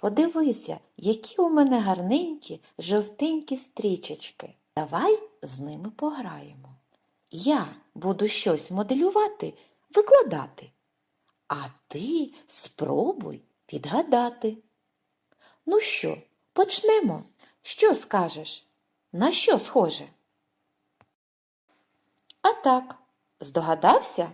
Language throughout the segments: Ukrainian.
Подивися, які у мене гарненькі жовтенькі стрічечки. Давай з ними пограємо. Я буду щось моделювати, викладати, а ти спробуй відгадати. Ну що, почнемо? Що скажеш? На що схоже? А так, здогадався?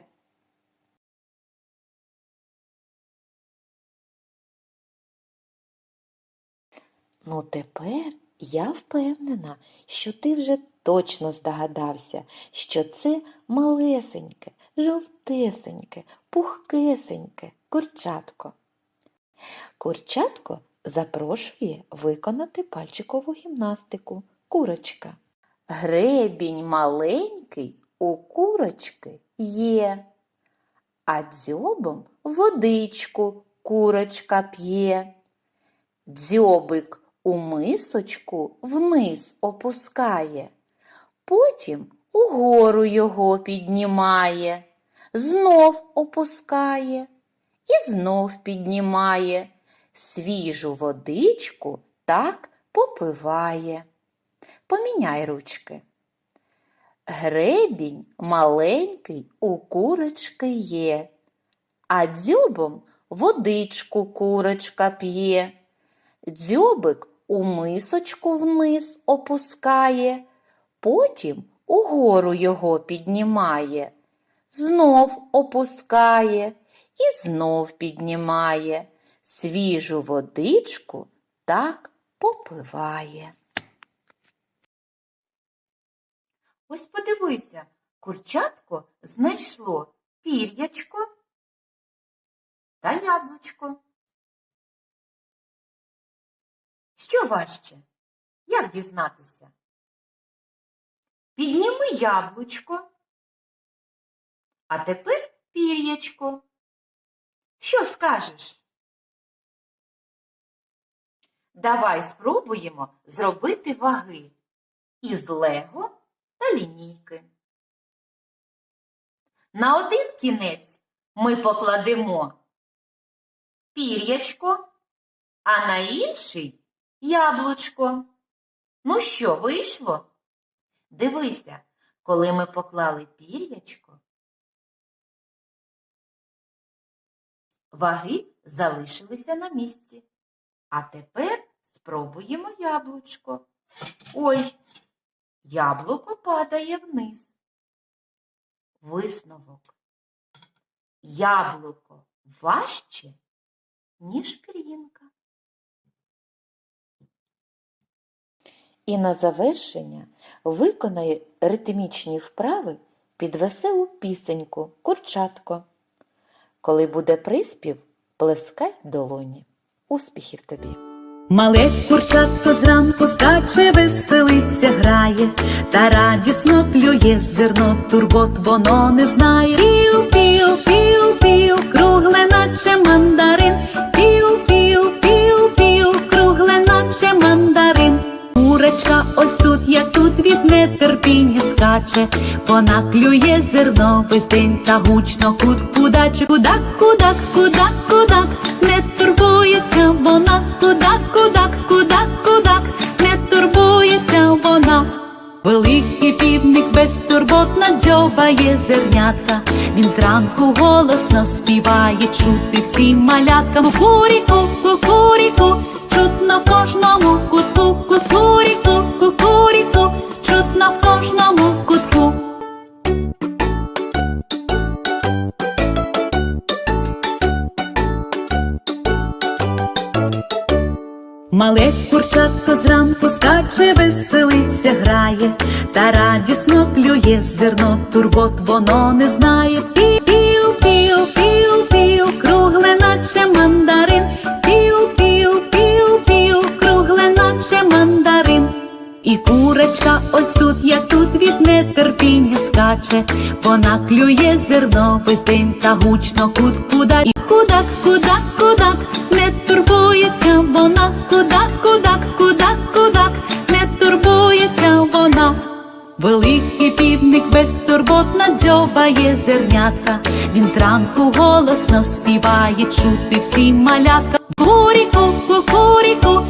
Ну, тепер я впевнена, що ти вже точно здогадався, що це малесеньке, жовтесеньке, пухкесеньке курчатко. Курчатко запрошує виконати пальчикову гімнастику. Курочка. Гребінь маленький у курочки є, а дзьобом водичку курочка п'є. Дзьобик у мисочку вниз опускає, потім угору його піднімає, знов опускає і знов піднімає, свіжу водичку так попиває. Поміняй ручки. Гребінь маленький у курочки є, а дзьобом водичку курочка п'є. Дзьобик у мисочку вниз опускає, потім угору його піднімає, знов опускає і знов піднімає, свіжу водичку так попиває. Ось подивися, курчатко знайшло пір'ячко та яблучко. Що важче? Як дізнатися? Підніми яблучко. А тепер пір'ячко. Що скажеш? Давай спробуємо зробити ваги із лего та лінійки. На один кінець ми покладемо пір'ячко, а на інший яблучко. Ну що, вийшло? Дивися, коли ми поклали пір'ячко, ваги залишилися на місці. А тепер спробуємо яблучко. Ой, яблуко падає вниз. Висновок. Яблуко важче, ніж пір'їнка. І на завершення виконай ритмічні вправи під веселу пісеньку Курчатко. Коли буде приспів, плескай долоні. Успіхів тобі! Мале курчатко зранку скаче, веселиться, грає, та радісно клює зерно, турбот воно не знає. Пів, пів, пів, пів, кругле, наче мандарин. Пів, ось тут, як тут від нетерпіння скаче, вона клює зерно весь день та гучно. Кут кудаче, кудак, кудак, кудак, кудак, не турбується вона, кудак, кудак, кудак, кудак, не турбується вона. Великий півник безтурботно дзьобає зернятка, він зранку голосно співає, чути всім маляткам кукуріку, кукуріку, Мале курчатко зранку скаче, веселиться, грає, та радісно клює зерно, турбот воно не знає. Пі, пів, пів, пів, пів, кругле, наче мандарин. Нетерпіння вона клює зерно весь день та гучно кут і кудак, кудак, кудак, не турбується вона, кудак, кудак, кудак, кудак, не турбується вона. Великий півник безтурботно дзьобає зернятка, він зранку голосно співає, чути всім малятка. Кукуріку, кукуріку,